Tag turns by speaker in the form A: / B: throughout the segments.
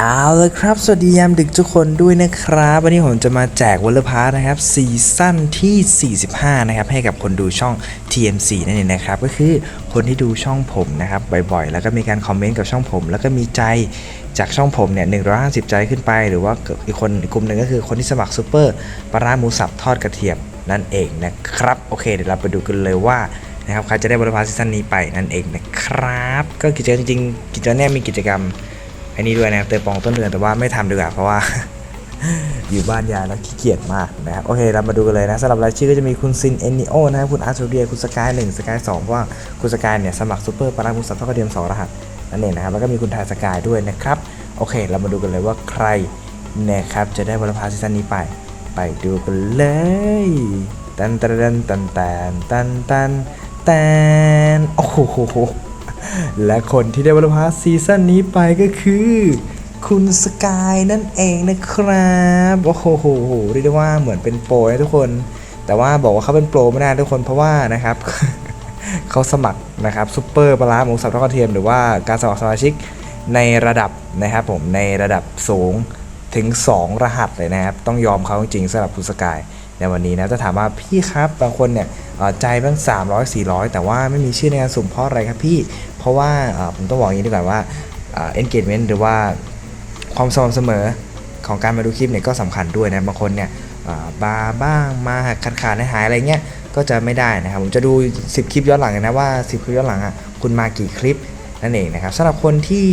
A: เอาละครับ สวัสดียามดึกทุกคนด้วยนะครับ วันนี้ผมจะมาแจกวอลเลย์พาร์นะครับซีซั่นที่ 45 นะครับ ให้กับคนดูช่อง TMC นั่นเองนะครับ ก็คือคนที่ดูช่องผมนะครับ บ่อยๆ แล้วก็มีการคอมเมนต์กับช่องผม แล้วก็มีใจจากช่องผมเนี่ย 150 ใจขึ้นไป หรือว่าอีกคนอีกกลุ่มหนึ่งก็คือคนที่สมัครซูเปอร์ปลาร้าหมูสับทอดกระเทียมนั่นเองนะครับ โอเค เดี๋ยวเราไปดูกันเลยว่านะครับใครจะได้วอลเลย์พาร์ซีซั่นนี้ไปนั่นเองนะครับ ก็กิจกรรมจริงๆกิจกรรมเนี่ยมีกิจกรรม อันนี้ด้วยนะครับเติมปองต้นเดือนแต่ว่าไม่ทำดีกว่าเพราะว่า อยู่บ้านยาแล้วขี้เกียจมากนะครับโอเคเรามาดูกันเลยนะสำหรับรายชื่อก็จะมีคุณซินเอนนิโอนะครับคุณอาร์ตูเดียคุณสกายหนึ่งสกายสองเพราะว่าคุณสกายเนี่ยสมัครซูเปอร์ปารามุสัตว์ทอกระเทียมสองรหัสนั่นเองนะครับแล้วก็มีคุณทายสกายด้วยนะครับโอเค เรามาดูกันเลยว่าใครนะครับจะได้บอลพาซีซั่นนี้ไป ไปดูกันเลยตันตันตันตันตันตันตันโอ้โห และคนที่ได้บอลพาซีซั่นนี้ไปก็คือ คุณสกายนั่นเองนะครับโอ้โหโหโหเรียกได้ว่าเหมือนเป็นโปรนะทุกคน แต่ว่าบอกว่าเขาเป็นโปรไม่ได้ทุกคนเพราะว่านะครับเขาสมัครนะครับซูเปอร์ปลาหมูสับทอดกระเทียมหรือว่าการสมัครสมาชิกในระดับนะครับผมในระดับสูงถึง 2 รหัสเลยนะครับ ต้องยอมเขาจริงๆสำหรับคุณสกายในวันนี้นะจะถามว่าพี่ครับบางคนเนี่ยใจบ้าง300 400 แต่ว่าไม่มีชื่อในการสุ่มเพราะอะไรครับพี่ เพราะว่าผมต้องบอกอย่างนี้ดีกว่าว่าเอ่อ engagement หรือว่าความสม่ำเสมอของการมาดูคลิปเนี่ยก็สำคัญด้วยนะบางคนเนี่ยบาบ้างมาหักขาดขาดหายอะไรเงี้ยก็จะไม่ได้นะครับผมจะดู 10 คลิปย้อนหลังนะว่า 10 คลิปย้อนหลังอะคุณมากี่คลิปนั่นเองนะครับสำหรับคนที่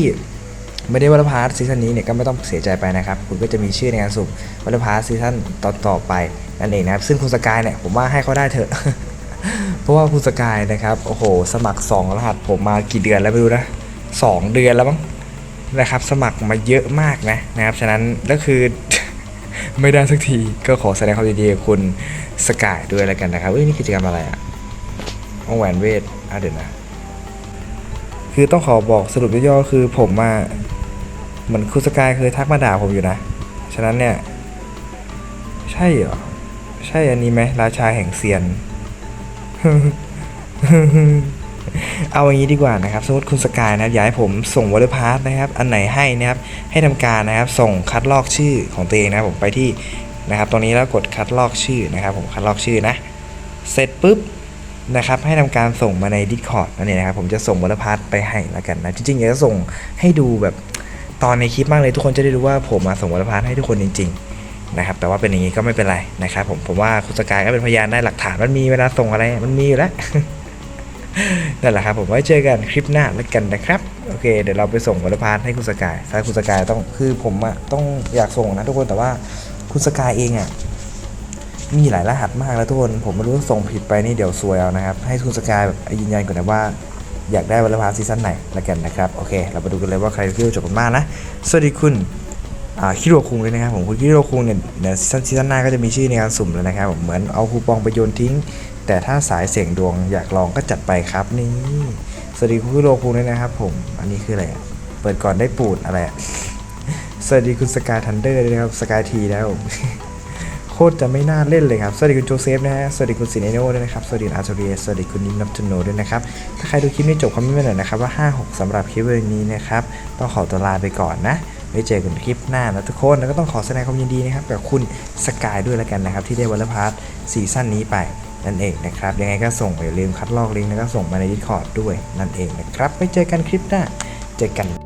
A: ไม่ได้วัลพาร์ทซีซั่นนี้เนี่ยก็ไม่ต้องเสียใจไปนะครับ คุณก็จะมีชื่อในการสุ่มวัลพาร์ทซีซั่นต่อๆไปนั่นเองนะครับซึ่งคุณสกายเนี่ยผมว่าให้เขาได้เถอะ เพราะว่าคุณสกายนะครับโอ้โห สมัคร 2 รหัสผมมากี่เดือนแล้วไม่รู้นะสองเดือนแล้วมั้งนะครับ สมัครมาเยอะมากนะนะครับฉะนั้นก็คือไม่ได้สักทีก็ขอแสดงความยินดีกับคุณสกายด้วยแล้วกันนะครับเอ้ยนี่กิจกรรมอะไรอะวงแหวนเวทอะเดี๋ยวนะคือต้องขอบอกสรุปย่อๆคือผมมาเหมือนคุณสกายเคยทักมาด่าผมอยู่นะ ฉะนั้นเนี่ย ใช่เหรอ ใช่อันนี้ไหมราชาแห่งเซียน เอาอย่างนี้ดีกว่านะครับ สมมติคุณสกายนะครับอยากให้ผมส่งวอลเลย์พาร์ทนะครับ อันไหนให้นะครับ ให้ทำการนะครับ ส่งคัดลอกชื่อของตัวเองนะครับผมไปที่นะครับ ตรงนี้แล้วกดคัดลอกชื่อนะครับ ผมคัดลอกชื่อนะ เสร็จปุ๊บนะครับ ให้ทำการส่งมาใน Discord นั่นเองนะครับ ผมจะส่งวอลเลย์พาร์ทไปให้แล้วกันนะ จริงๆอยากจะส่งให้ดูแบบตอนในคลิปมากเลยทุกคนจะได้รู้ว่าผมมาส่งวอลเลย์พาร์ทให้ทุกคนจริง ๆ นะครับแต่ว่าเป็นอย่างนี้ก็ไม่เป็นไรนะครับผมผมว่าคุณสกายก็เป็นพยานได้หลักฐานมันมีเวลาส่งอะไรมันมีอยู่แล้วนั่นแหละครับผมไว้เจอกันคลิปหน้าแล้วกันนะครับโอเค เดี๋ยวเราไปส่งวอลพาร์ทให้คุณสกายถ้าคุณสกายต้องคือผมอะต้องอยากส่งนะทุกคนแต่ว่าคุณสกายเองอะมีหลายรหัสมากแล้วทุกคนผมไม่รู้ส่งผิดไปนี่เดี๋ยวซวยเอานะครับให้คุณสกายแบบยืนยันก่อนนะว่าอยากได้วอลพาร์ทซีซั่นไหนแล้วกันนะครับโอเค เรามาดูกันเลยว่าใครที่จบกันมากนะสวัสดีคุณ คิโรคุงเลยนะครับผมคุณคิโรคุงเนี่ยเดี๋ยวซีซั่นหน้าก็จะมีชื่อในการสุ่มแล้วนะครับผมเหมือนเอาคูปองไปโยนทิ้ง แต่ถ้าสายเสี่ยงดวงอยากลองก็จัดไปครับนี่สวัสดีคุณโลคุงด้วยนะครับผมอันนี้คืออะไรเปิดก่อนได้ปูดอะไรสวัสดีคุณสกายทันเดอร์ด้วยนะครับสกายทีแล้วโคตรจะไม่น่าเล่นเลยครับ สวัสดีคุณโจเซฟนะฮะ สวัสดีคุณซินเนโนด้วยนะครับ สวัสดีอาร์โทเรียสวัสดีคุณนิมนับจูโนด้วยนะครับ ถ้าใครดูคลิปนี้จบคอมเมนต์มาหน่อยนะครับว่า 5-6สำหรับคลิปวันนี้นะครับ ต้องขอตัวลาไปก่อนนะ ไว้เจอกันคลิปหน้านะทุกคนแล้วก็ต้องขอแสดงความยินดีนะครับกับคุณสกายด้วยแล้วกันนะครับ ที่ได้วัลพาร์ทซีซั่นนี้ไปนั่นเองนะครับ ยังไงก็ส่งอย่าลืมคัดลอกลิงก์แล้วก็ส่งมาใน Discord ด้วยนั่นเองนะครับไว้เจอกันคลิปหน้าเจอกัน